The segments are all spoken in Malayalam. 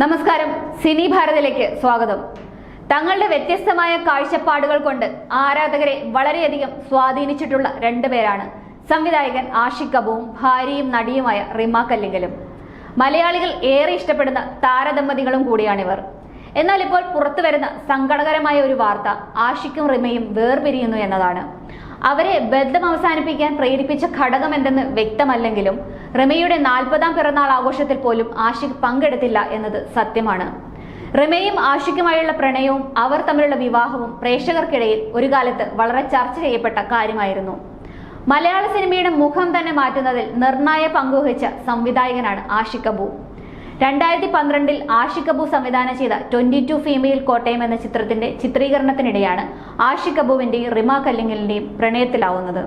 നമസ്കാരം. സിനി ഭാരതിലേക്ക് സ്വാഗതം. തങ്ങളുടെ വ്യത്യസ്തമായ കാഴ്ചപ്പാടുകൾ കൊണ്ട് ആരാധകരെ വളരെയധികം സ്വാധീനിച്ചിട്ടുള്ള രണ്ടുപേരാണ് സംവിധായകൻ ആഷിഖ് ഭാര്യയും നടിയുമായ റിമ കല്ലിങ്കലും. മലയാളികൾ ഏറെ ഇഷ്ടപ്പെടുന്ന താരദമ്പതികളും കൂടിയാണിവർ. എന്നാൽ ഇപ്പോൾ പുറത്തു വരുന്ന സങ്കടകരമായ ഒരു വാർത്ത ആഷിഖും റിമയും വേർപിരിയുന്നു എന്നതാണ്. അവരെ ബന്ധം അവസാനിപ്പിക്കാൻ പ്രേരിപ്പിച്ച ഘടകം എന്തെന്ന് വ്യക്തമല്ലെങ്കിലും റിമയുടെ നാൽപ്പതാം പിറന്നാൾ ആഘോഷത്തിൽ പോലും ആഷിഖ് പങ്കെടുത്തില്ല എന്നത് സത്യമാണ്. റിമയും ആഷിഖുമായുള്ള പ്രണയവും അവർ തമ്മിലുള്ള വിവാഹവും പ്രേക്ഷകർക്കിടയിൽ ഒരു കാലത്ത് വളരെ ചർച്ച ചെയ്യപ്പെട്ട കാര്യമായിരുന്നു. മലയാള സിനിമയുടെ മുഖം തന്നെ മാറ്റുന്നതിൽ നിർണായ പങ്കുവഹിച്ച സംവിധായകനാണ് ആഷിഖ് കപൂർ രണ്ടായിരത്തി പന്ത്രണ്ടിൽ ആഷിഖ് കപൂർ സംവിധാനം ചെയ്ത ട്വന്റി ടു ഫീമെയിൽ കോട്ടയം എന്ന ചിത്രത്തിന്റെ ചിത്രീകരണത്തിനിടെയാണ് ആഷിഖ് കപൂറിന്റെയും റിമ കല്ലിങ്ങലിന്റെയും പ്രണയത്തിലാവുന്നത്.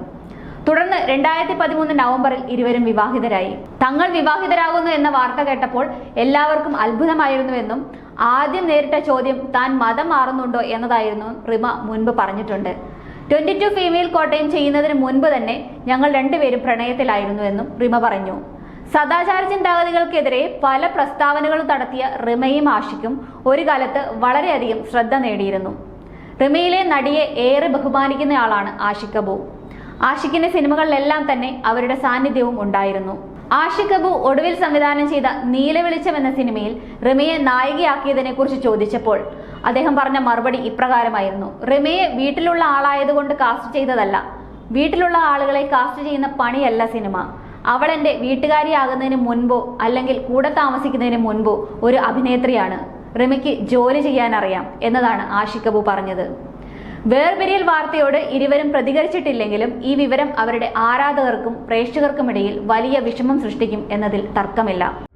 തുടർന്ന് രണ്ടായിരത്തി പതിമൂന്ന് നവംബറിൽ ഇരുവരും വിവാഹിതരായി. തങ്ങൾ വിവാഹിതരാകുന്നു എന്ന വാർത്ത കേട്ടപ്പോൾ എല്ലാവർക്കും അത്ഭുതമായിരുന്നുവെന്നും ആദ്യം നേരിട്ട ചോദ്യം താൻ മതം മാറുന്നുണ്ടോ എന്നതായിരുന്നു റിമ മുൻപ് പറഞ്ഞിട്ടുണ്ട്. ട്വന്റി ടു ഫീമെയിൽ കോട്ടയം ചെയ്യുന്നതിന് മുൻപ് തന്നെ ഞങ്ങൾ രണ്ടുപേരും പ്രണയത്തിലായിരുന്നുവെന്നും റിമ പറഞ്ഞു. സദാചാര ചിന്താഗതികൾക്കെതിരെ പല പ്രസ്താവനകളും നടത്തിയ റിമയും ആഷിക്കും ഒരു കാലത്ത് വളരെയധികം ശ്രദ്ധ നേടിയിരുന്നു. റിമയിലെ നടിയെ ഏറെ ബഹുമാനിക്കുന്നയാളാണ് ആഷിഖ് കപൂർ. ആഷിഖിന്റെ സിനിമകളിലെല്ലാം തന്നെ അവരുടെ സാന്നിധ്യവും ഉണ്ടായിരുന്നു. ആഷിഖ് കപൂർ ഒടുവിൽ സംവിധാനം ചെയ്ത നീലവെളിച്ചം എന്ന സിനിമയിൽ റിമയെ നായികയാക്കിയതിനെ കുറിച്ച് ചോദിച്ചപ്പോൾ അദ്ദേഹം പറഞ്ഞ മറുപടി ഇപ്രകാരമായിരുന്നു. റിമയെ വീട്ടിലുള്ള ആളായതുകൊണ്ട് കാസ്റ്റ് ചെയ്തതല്ല വീട്ടിലുള്ള ആളുകളെ കാസ്റ്റ് ചെയ്യുന്ന പണിയല്ല സിനിമ. അവൾ എന്റെ വീട്ടുകാരിയാകുന്നതിന് മുൻപോ അല്ലെങ്കിൽ കൂടെ താമസിക്കുന്നതിന് മുൻപോ ഒരു അഭിനേത്രിയാണ്. റിമയ്ക്ക് ജോലി ചെയ്യാനറിയാം എന്നതാണ് ആഷിഖ് കപൂർ പറഞ്ഞത്. വേർപിരിയൽ വാർത്തയോട് ഇരുവരും പ്രതികരിച്ചിട്ടില്ലെങ്കിലും ഈ വിവരം അവരുടെ ആരാധകർക്കും പ്രേക്ഷകർക്കുമിടയിൽ വലിയ വിഷമം സൃഷ്ടിക്കും എന്നതിൽ തർക്കമില്ല.